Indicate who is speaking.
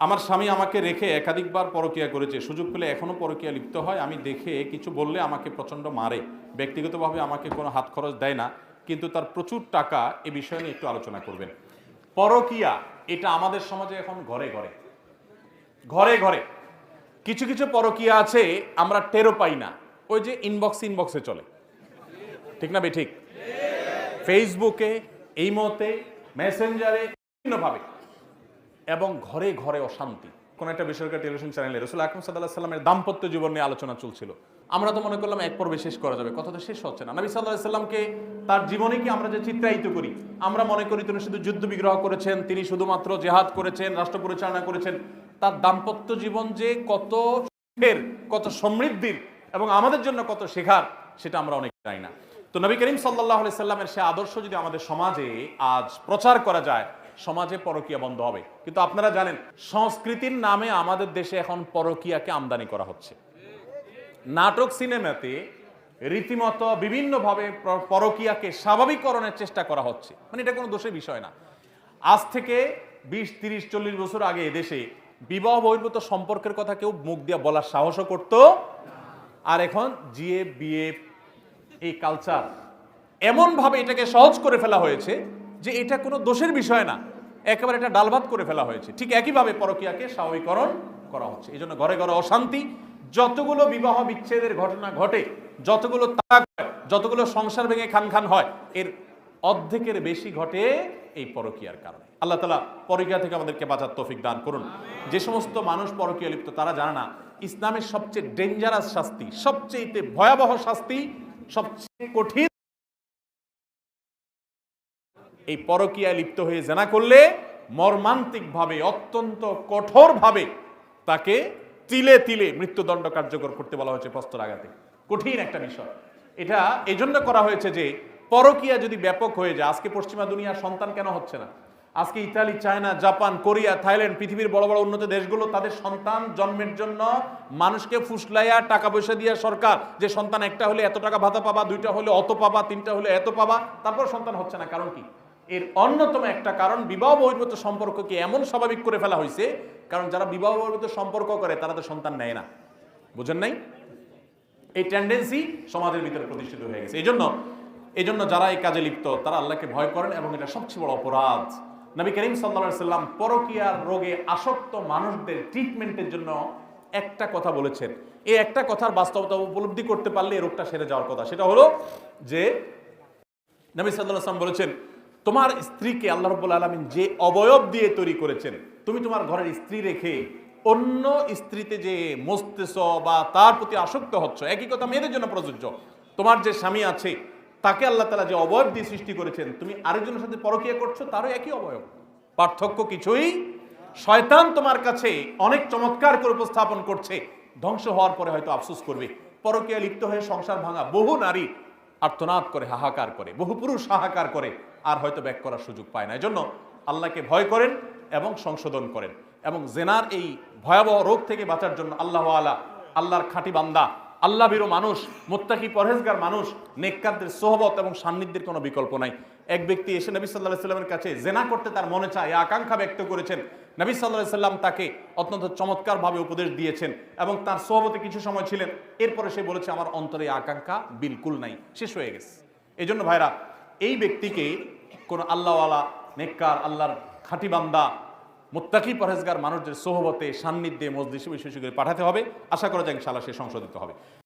Speaker 1: আমার স্বামী আমাকে রেখে একাধিকবার পরকিয়া করেছে। সুযোগ পেলে এখনও পরকিয়া লিপ্ত হয়। আমি দেখে কিছু বললে আমাকে প্রচণ্ড মারে। ব্যক্তিগতভাবে আমাকে কোনো হাত খরচ দেয় না, কিন্তু তার প্রচুর টাকা এ বিষয় নিয়ে একটু আলোচনা করবেন। পরকিয়া, এটা আমাদের সমাজে এখন ঘরে ঘরে। ঘরে ঘরে। কিছু কিছু পরকিয়া আছে, আমরা টেরও পাই না। ওই যে ইনবক্স ইনবক্সে চলে। ঠিক না বে, ঠিক? ফেসবুকে এই মতে মেসেঞ্জারে বিভিন্নভাবে এবং ঘরে ঘরে অশান্তি। কোন একটা বেসরকারি টেলিভিশন চ্যানেলে রসুল আকরম সাল্লাহ সাল্লামের দাম্পত্য জীবন নিয়ে আলোচনা চলছিল। আমরা তো মনে করলাম এক পর্বে শেষ করা যাবে কথা তো শেষ হচ্ছে না। নবী সাল্লাহ সাল্লামকে তার জীবনে কি আমরা যে চিত্রায়িত করি, আমরা মনে করি তিনি শুধু যুদ্ধ বিগ্রহ করেছেন, তিনি শুধুমাত্র জেহাদ করেছেন, রাষ্ট্র পরিচালনা করেছেন। তার দাম্পত্য জীবন যে কত সুখের, কত সমৃদ্ধির এবং আমাদের জন্য কত শেখার, সেটা আমরা অনেক জানি না। তো নবী করিম সাল্লাহ সাল্লামের সে আদর্শ যদি আমাদের সমাজে আজ প্রচার করা যায় সমাজে পরকিয়া বন্ধ হবে। কিন্তু আপনারা জানেন, সংস্কৃতির নামে আমাদের দেশে এখন পরকিয়াকে আমদানি করা হচ্ছে। নাটক, সিনেমাতে রীতিমতো বিভিন্নভাবে প্র- পরকীয়াকে স্বাভাবিককরণের চেষ্টা করা হচ্ছে। মানে এটা কোনো দোষের বিষয় না। আজ থেকে বিশ, তিরিশ, চল্লিশ বছর আগে এদেশে বিবাহ বহির্ভূত সম্পর্কের কথা কেউ মুখ দিয়ে বলার সাহসও করত। আর এখন জিএ, বিএ, এই কালচার এমনভাবে এটাকে সহজ করে ফেলা হয়েছে যে এটা কোনো দোষের বিষয় না। একেবারে এটা ডালভাত করে ফেলা হয়েছে। ঠিক একইভাবে পরকীয়াকে স্বাভাবিকরণ করা হচ্ছে। এই জন্য ঘরে ঘরে অশান্তি, যতগুলো বিবাহ বিচ্ছেদের ঘটনা ঘটে, যতগুলো তাক যতগুলো সংসার ভেঙে খান খান হয়, এর অর্ধেকের বেশি ঘটে এই পরকীয়ার কারণে। আল্লাহ তালা পরকীয়া থেকে আমাদেরকে বাঁচার তৌফিক দান করুন। যে সমস্ত মানুষ পরকীয়া লিপ্ত, তারা জানে না, ইসলামের সবচেয়ে ডেঞ্জারাস শাস্তি সবচেয়ে ভয়াবহ শাস্তি, সবচেয়ে কঠিন এই পরকীয়ায় লিপ্ত হয়ে জেনা করলে মর্মান্তিকভাবে, অত্যন্ত কঠোরভাবে তাকে তিলে তিলে মৃত্যুদণ্ড কার্যকর করতে বলা হয়েছে প্রস্তর আঘাতে কঠিন একটা বিষয়। এটা এই জন্য করা হয়েছে যে, পরকীয়া যদি ব্যাপক হয়ে যায়, আজকে পশ্চিমা দুনিয়ার সন্তান কেন হচ্ছে না? আজকে Italy, China, Japan, Korea, Thailand পৃথিবীর বড় বড় উন্নত দেশগুলো তাদের সন্তান জন্মের জন্য মানুষকে ফুসলাইয়া টাকা পয়সা দিয়ে সরকার, যে সন্তান একটা হলে এত টাকা ভাতা পাবা, দুইটা হলে অত পাবা, তিনটা হলে এত পাবা, তারপর সন্তান হচ্ছে না। কারণ কি? এর অন্যতম একটা কারণ বিবাহ বহির্ভূত সম্পর্ককে এমন স্বাভাবিক করে ফেলা হয়েছে, কারণ যারা বিবাহ বহির্ভূত সম্পর্ক করে, তারা তো সন্তান নেয় না। বুঝেন নাই? এই টেন্ডেন্সি সমাজের ভিতরে প্রতিষ্ঠিত হয়ে গেছে। এই জন্য এই জন্য যারা এই কাজে লিপ্ত, তারা আল্লাহকে ভয় করেন এবং এটা সবচেয়ে বড় অপরাধ। নবী করিম সাল্লা সাল্লাম পরকীয়ার রোগে আসক্ত মানুষদের ট্রিটমেন্টের জন্য একটা কথা বলেছেন। এই একটা কথার বাস্তবতা উপলব্ধি করতে পারলে এই রোগটা সেরে যাওয়ার কথা। সেটা হলো যে, নবী সাল্লাহ আসলাম বলেছেন তোমার স্ত্রীকে আল্লাহ রব্বুল আলমিন যে অবয়ব দিয়ে তৈরি করেছেন, তুমি তোমার ঘরের স্ত্রী রেখে অন্য স্ত্রীতে যে মস্তেছ বা তার প্রতি আসক্ত হচ্ছ, একই কথা মেয়েদের জন্য প্রযোজ্য। তোমার যে স্বামী আছে, তাকে আল্লাহ তালা যে অবয়ব দিয়ে সৃষ্টি করেছেন, তুমি আরেকজনের সাথে পরকীয়া করছ, তারও একই অবয়ব। পার্থক্য কিছুই? শয়তান তোমার কাছে অনেক চমৎকার করে উপস্থাপন করছে, ধ্বংস হওয়ার পরে হয়তো আফসোস করবে। পরকীয়া লিপ্ত হয়ে সংসার ভাঙা বহু নারী আর্তনাদ করে, হাহাকার করে বহু পুরুষ হাহাকার করে, আর হয়তো ব্যাক করার সুযোগ পায় না। এজন্য আল্লাহকে ভয় করেন এবং সংশোধন করেন। এবং জেনার এই ভয়াবহ রোগ থেকে বাঁচার জন্য আল্লাহ আলা, আল্লাহর খাঁটি বান্দা আল্লাহ বিরো মানুষ, মোত্তাকি পরহেজগার মানুষ, নেককারদের সোহবত এবং সান্নিধ্যের কোনো বিকল্প নাই। এক ব্যক্তি এসে নবী সাল্লাহ সাল্লামের কাছে জেনা করতে তার মনে চায় আকাঙ্ক্ষা ব্যক্ত করেছেন। নবী সাল্লাহ সাল্লাম তাকে অত্যন্ত চমৎকারভাবে উপদেশ দিয়েছেন এবং তার সোহবতে কিছু সময় ছিলেন। এরপরে সে বলেছে, আমার অন্তরে আকাঙ্ক্ষা বিলকুল নাই, শেষ হয়ে গেছে। এই জন্য ভাইরা, এই ব্যক্তিকে কোনো আল্লাহওয়ালা, নেককার, আল্লাহর খাঁটি বান্দা, মুত্তাকি পরহেজগার মানুষদের সোহবতে সান্নিধ্যে মসজিদে বিশেষ করে পাঠাতে হবে। আশা করা যায় ইনশাআল্লাহ সে সংশোধিত হবে।